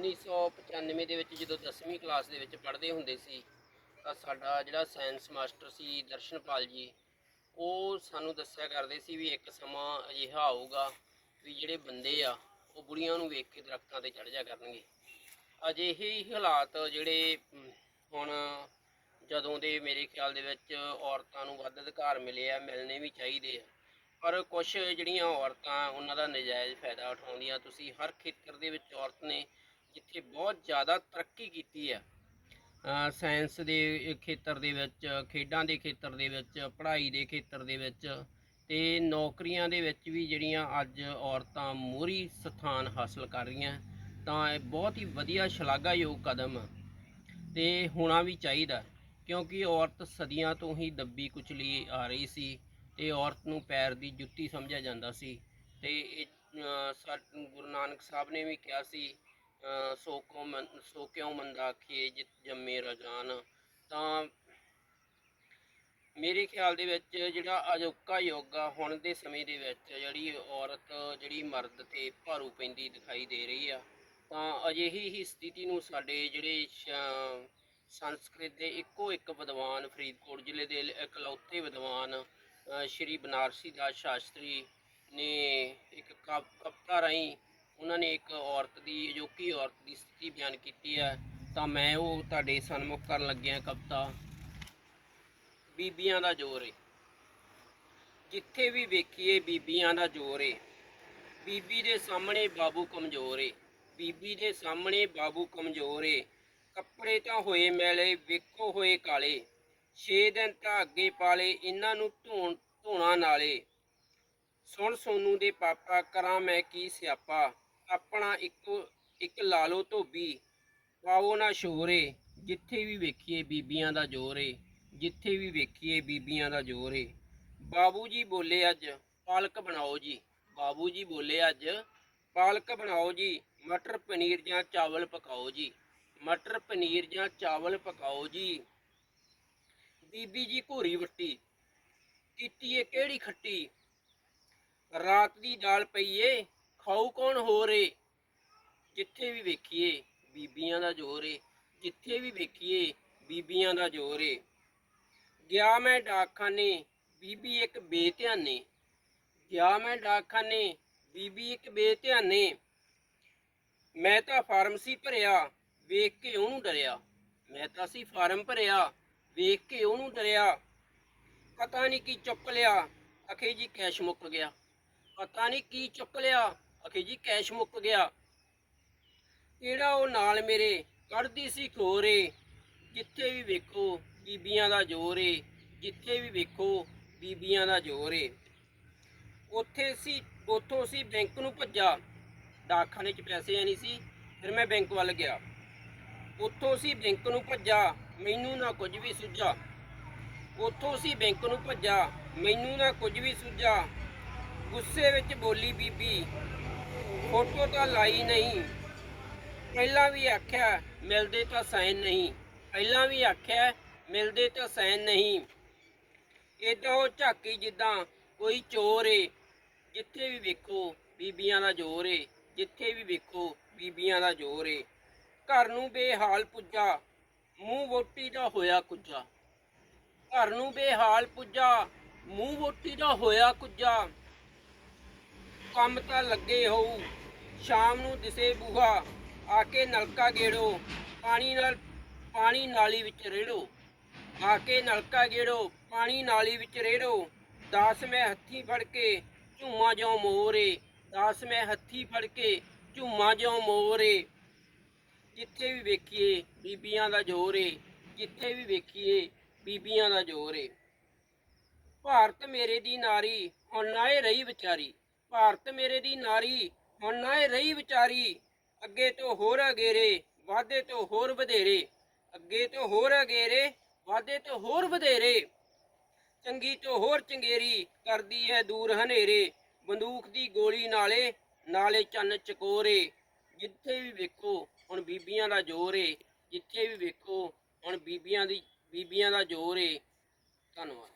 1995 ਦੇ ਵਿੱਚ ਜਦੋਂ 10ਵੀਂ ਕਲਾਸ ਦੇ ਵਿੱਚ ਪੜ੍ਹਦੇ ਹੁੰਦੇ ਸੀ, ਤਾਂ ਸਾਡਾ ਜਿਹੜਾ ਸਾਇੰਸ ਮਾਸਟਰ ਸੀ ਦਰਸ਼ਨਪਾਲ ਜੀ, ਉਹ ਸਾਨੂੰ ਦੱਸਿਆ ਕਰਦੇ ਸੀ ਵੀ ਇੱਕ ਸਮਾਂ ਅਜਿਹਾ ਆਊਗਾ ਵੀ ਜਿਹੜੇ ਬੰਦੇ ਆ, ਉਹ ਬੁੜੀਆਂ ਨੂੰ ਵੇਖ ਕੇ ਦਰਖਤਾਂ ਤੇ ਚੜ ਜਾ ਕਰਨਗੇ। ਅਜਿਹੇ ਹੀ ਹਾਲਾਤ ਜਿਹੜੇ ਹੁਣ ਜਦੋਂ ਦੇ ਮੇਰੇ ਖਿਆਲ ਦੇ ਵਿੱਚ ਔਰਤਾਂ ਨੂੰ ਵੱਧ ਅਧਿਕਾਰ ਮਿਲੇ ਆ, ਮਿਲਣੇ ਵੀ ਚਾਹੀਦੇ ਆ, ਪਰ ਕੁਝ ਜਿਹੜੀਆਂ ਔਰਤਾਂ, ਉਹਨਾਂ ਦਾ ਨਜਾਇਜ਼ ਫਾਇਦਾ ਉਠਾਉਂਦੀਆਂ। ਤੁਸੀਂ ਹਰ ਖੇਤਰ ਦੇ ਵਿੱਚ ਔਰਤ ਨੇ ਜਿੱਥੇ ਬਹੁਤ ਜ਼ਿਆਦਾ ਤਰੱਕੀ ਕੀਤੀ ਹੈ। ਸਾਇੰਸ ਦੇ ਖੇਤਰ ਦੇ ਵਿੱਚ ਖੇਡਾਂ ਦੇ ਖੇਤਰ ਦੇ ਵਿੱਚ ਪੜ੍ਹਾਈ ਦੇ ਖੇਤਰ ਦੇ ਵਿੱਚ ਤੇ ਨੌਕਰੀਆਂ ਦੇ ਵਿੱਚ ਵੀ ਜਿਹੜੀਆਂ ਅੱਜ ਔਰਤਾਂ ਮੋਹਰੀ ਸਥਾਨ ਹਾਸਲ ਕਰ ਰਹੀਆਂ ਤਾਂ ਇਹ ਬਹੁਤ ਹੀ ਵਧੀਆ ਸ਼ਲਾਘਾਯੋਗ ਕਦਮ ਆ ਤੇ ਹੋਣਾ ਵੀ ਚਾਹੀਦਾ ਕਿਉਂਕਿ ਔਰਤ ਸਦੀਆਂ ਤੋਂ ਹੀ ਦੱਬੀ ਕੁਚਲੀ ਆ ਰਹੀ ਸੀ ਤੇ ਔਰਤ ਨੂੰ ਪੈਰ ਦੀ ਜੁੱਤੀ ਸਮਝਿਆ ਜਾਂਦਾ ਸੀ ਤੇ ਇਹ, ਸਾ- ਗੁਰੂ ਨਾਨਕ ਸਾਹਿਬ ਨੇ ਵੀ ਕਿਹਾ ਸੀ ਸੋ ਕੋ ਮਨ, ਸੋ ਕਿਉ ਮੰਦਾ ਆਖੀਏ ਜਿਤ ਜੰਮੇ ਰਜਾਨ। ਤਾਂ ਮੇਰੇ ਖਿਆਲ ਦੇ ਵਿੱਚ ਜਿਹੜਾ ਅਜੋਕਾ ਯੁੱਗ ਆ, ਹੁਣ ਦੇ ਸਮੇਂ ਦੇ ਵਿੱਚ ਜਿਹੜੀ ਔਰਤ, ਜਿਹੜੀ ਮਰਦ ਤੇ ਭਾਰੂ ਪੈਂਦੀ ਦਿਖਾਈ ਦੇ ਰਹੀ ਆ, ਤਾਂ ਅਜਿਹੀ ਹੀ ਸਥਿਤੀ ਨੂੰ ਸਾਡੇ ਜਿਹੜੇ ਸੰਸਕ੍ਰਿਤ ਦੇ ਇੱਕੋ ਇੱਕ ਵਿਦਵਾਨ ਫਰੀਦਕੋਟ ਜ਼ਿਲ੍ਹੇ ਦੇ ਇਕਲੌਤੇ ਵਿਦਵਾਨ ਸ਼੍ਰੀ ਬਨਾਰਸੀ ਦਾਸ ਸ਼ਾਸਤਰੀ ਨੇ ਇੱਕ ਕਵ- ਕਵਿਤਾ ਰਾਹੀਂ ਉਹਨਾਂ ਨੇ ਇੱਕ ਔਰਤ ਦੀ, ਅਜੋਕੀ ਔਰਤ ਦੀ ਸਥਿਤੀ ਬਿਆਨ ਕੀਤੀ ਹੈ, ਤਾਂ ਮੈਂ ਉਹ ਤੁਹਾਡੇ ਸਨਮੁਖ ਕਰਨ ਲੱਗਿਆ ਕਵਿਤਾ। ਬੀਬੀਆਂ ਦਾ ਜ਼ੋਰ ਏ। ਜਿੱਥੇ ਵੀ ਵੇਖੀਏ ਬੀਬੀਆਂ ਦਾ ਜ਼ੋਰ ਏ। ਬੀਬੀ ਦੇ ਸਾਹਮਣੇ ਬਾਬੂ ਕਮਜ਼ੋਰ ਏ। ਬੀਬੀ ਦੇ ਸਾਹਮਣੇ ਬਾਬੂ ਕਮਜ਼ੋਰ ਏ। ਕੱਪੜੇ ਤਾਂ ਹੋਏ ਮੈਲੇ, ਵੇਖੋ ਹੋਏ ਕਾਲੇ। 6 ਦਿਨ ਤਾਂ ਅੱਗੇ ਪਾਲੇ, ਇਹਨਾਂ ਨੂੰ ਧੋਣ, ਧੋਣਾ ਨਾਲੇ। ਸੁਣ ਸੋਨੂ ਦੇ ਪਾਪਾ, ਕਰਾਂ ਮੈਂ ਕੀ ਸਿਆਪਾ। ਆਪਣਾ ਇੱਕੋ, ਇੱਕ ਲਾ ਲਾਲੋ ਧੋਬੀ। ਪਾਓ ਨਾ ਸ਼ੋਰੇ, ਜਿੱਥੇ ਵੀ ਵੇਖੀਏ ਬੀਬੀਆਂ ਦਾ ਜ਼ੋਰ ਏ, ਜਿੱਥੇ ਵੀ ਵੇਖੀਏ ਬੀਬੀਆਂ ਦਾ ਜ਼ੋਰ ਏ। ਬਾਬੂ ਜੀ ਬੋਲੇ ਅੱਜ, ਪਾਲਕ ਬਣਾਓ ਜੀ। ਬਾਬੂ ਜੀ ਬੋਲੇ ਅੱਜ, ਪਾਲਕ ਬਣਾਓ ਜੀ, ਮਟਰ ਪਨੀਰ ਜਾਂ ਚਾਵਲ ਪਕਾਓ ਜੀ। ਮਟਰ ਪਨੀਰ ਜਾਂ ਚਾਵਲ ਪਕਾਓ ਜੀ। ਬੀਬੀ ਜੀ ਘੋਰੀ ਵੱਟੀ ਕੀਤੀ ਏ ਕਿਹੜੀ ਖੱਟੀ? ਰਾਤ ਦੀ ਦਾਲ ਪਈਏ ਖਾਊ ਕੌਣ ਹੋ ਏ ਜਿੱਥੇ ਵੀ ਵੇਖੀਏ ਬੀਬੀਆਂ ਦਾ ਜ਼ੋਰ ਏ। ਜਿੱਥੇ ਵੀ ਵੇਖੀਏ ਬੀਬੀਆਂ ਦਾ ਜ਼ੋਰ ਏ। ਗਿਆ ਮੈਂ ਡਾਕਖਾਨੇ, ਬੀਬੀ ਇੱਕ ਬੇਧਿਆਨੇ। ਗਿਆ ਮੈਂ ਡਾਕਖਾਨੇ, ਬੀਬੀ ਇੱਕ ਬੇਧਿਆਨੇ। ਮੈਂ ਤਾਂ ਫਾਰਮਸੀ ਭਰਿਆ, ਵੇਖ ਕੇ ਉਹਨੂੰ ਡਰਿਆ। ਮੈਂ ਤਾਂ ਸੀ ਫਾਰਮ ਭਰਿਆ, ਵੇਖ ਕੇ ਉਹਨੂੰ ਡਰਿਆ। ਪਤਾ ਨਹੀਂ ਕੀ ਚੁੱਕ ਲਿਆ, ਅਖੇ ਜੀ ਕੈਸ਼ ਮੁੱਕ ਗਿਆ। ਪਤਾ ਨਹੀਂ ਕੀ ਚੁੱਕ ਲਿਆ ਅਖੇ ਜੀ, ਕੈਸ਼ ਮੁੱਕ ਗਿਆ। ਕਿਹੜਾ ਉਹ ਨਾਲ ਮੇਰੇ ਕੱਢਦੀ ਸੀ ਖੋਰੇ ਜਿੱਥੇ ਵੀ ਵੇਖੋ, ਬੀਬੀਆਂ ਦਾ ਜ਼ੋਰ ਏ। ਜਿੱਥੇ ਵੀ ਵੇਖੋ, ਬੀਬੀਆਂ ਦਾ ਜ਼ੋਰ ਏ। ਉੱਥੇ ਸੀ, ਉੱਥੋਂ ਸੀ ਬੈਂਕ ਨੂੰ ਭੱਜਾ। ਡਾਕਖਾਨੇ 'ਚ ਪੈਸੇ ਨਹੀਂ ਸੀ, ਫਿਰ ਮੈਂ ਬੈਂਕ ਵੱਲ ਗਿਆ। ਉੱਥੋਂ ਸੀ ਬੈਂਕ ਨੂੰ ਭੱਜਾ, ਮੈਨੂੰ ਨਾ ਕੁਝ ਵੀ ਸੁੱਝਾ। ਉੱਥੋਂ ਸੀ ਬੈਂਕ ਨੂੰ ਭੱਜਾ, ਮੈਨੂੰ ਨਾ ਕੁਝ ਵੀ ਸੁੱਝਾ। ਗੁੱਸੇ ਵਿੱਚ ਬੋਲੀ, ਬੀਬੀ ਫੋਟੋ ਤਾਂ ਲਾਈ ਨਹੀਂ। ਪਹਿਲਾਂ ਵੀ ਆਖਿਆ, ਮਿਲਦੇ ਤਾਂ ਸਾਈਨ ਨਹੀਂ। ਪਹਿਲਾਂ ਵੀ ਆਖਿਆ, ਮਿਲਦੇ ਤਾਂ ਸਾਈਨ ਨਹੀਂ। ਏਦਾਂ ਉਹ ਝਾਕੀ ਜਿੱਦਾਂ ਕੋਈ ਚੋਰ ਏ, ਜਿੱਥੇ ਵੀ ਵੇਖੋ ਬੀਬੀਆਂ ਦਾ ਜ਼ੋਰ ਏ, ਜਿੱਥੇ ਵੀ ਵੇਖੋ ਬੀਬੀਆਂ ਦਾ ਜ਼ੋਰ ਏ। ਘਰ ਨੂੰ ਬੇਹਾਲ ਪੁੱਜਾ, ਮੂੰਹ ਵੋਟੀ ਦਾ ਹੋਇਆ ਕੁੱਜਾ। ਘਰ ਨੂੰ ਬੇਹਾਲ ਪੁੱਜਾ, ਮੂੰਹ ਵੋਟੀ ਦਾ ਹੋਇਆ ਕੁੱਜਾ। ਕੰਮ ਤਾਂ ਲੱਗੇ ਹੋਊ। ਸ਼ਾਮ ਨੂੰ ਦਿਸੇ ਬੂਹਾ, ਆ ਕੇ ਨਲਕਾ ਗੇੜੋ, ਪਾਣੀ ਨਾਲ, ਪਾਣੀ ਨਾਲੀ ਵਿੱਚ ਰੇੜੋ। ਆ ਕੇ ਨਲਕਾ ਗੇੜੋ, ਪਾਣੀ ਨਾਲੀ ਵਿੱਚ ਰੇੜੋ। ਦਾਸ ਮੈਂ ਹੱਥੀ ਫੜ ਕੇ ਝੂਮਾ ਜਿਉ ਮੋਰੇ। ਦਾਸ ਮੈਂ ਹੱਥੀ ਫੜ ਕੇ ਝੂਮਾ ਜਿਉ ਮੋਰੇ। ਜਿੱਥੇ ਵੀ ਵੇਖੀਏ ਬੀਬੀਆਂ ਦਾ ਜ਼ੋਰ ਏ ਜਿੱਥੇ ਵੀ ਵੇਖੀਏ ਬੀਬੀਆਂ ਦਾ ਜ਼ੋਰ। ਏ ਭਾਰਤ ਮੇਰੇ ਦੀ ਨਾਰੀ, ਹੁਣ ਨਾਏ ਰਹੀ ਵਿਚਾਰੀ। ਭਾਰਤ ਮੇਰੇ ਦੀ ਨਾਰੀ ਹੁਣ ਨਾਏ ਰਹੀ ਵਿਚਾਰੀ, ਅੱਗੇ ਤੋਂ ਹੋਰ ਅਗੇਰੇ, ਵਾਧੇ ਤੋਂ ਹੋਰ ਵਧੇਰੇ। ਅੱਗੇ ਤੋਂ ਹੋਰ ਅਗੇਰੇ, ਵਾਧੇ ਤੋਂ ਹੋਰ ਵਧੇਰੇ। ਚੰਗੀ ਤੋਂ ਹੋਰ ਚੰਗੇਰੀ ਕਰਦੀ ਹੈ ਦੂਰ ਹਨੇਰੇ। ਬੰਦੂਕ ਦੀ ਗੋਲੀ ਨਾਲੇ ਨਾਲੇ ਚੰਨ ਚਕੋਰੇ। ਜਿੱਥੇ ਵੀ ਵੇਖੋ, ਹੁਣ ਬੀਬੀਆਂ ਦਾ ਜ਼ੋਰ ਏ। ਜਿੱਥੇ ਵੀ ਵੇਖੋ, ਹੁਣ ਬੀਬੀਆਂ ਦੀ, ਬੀਬੀਆਂ ਦਾ ਜ਼ੋਰ ਏ। ਧੰਨਵਾਦ।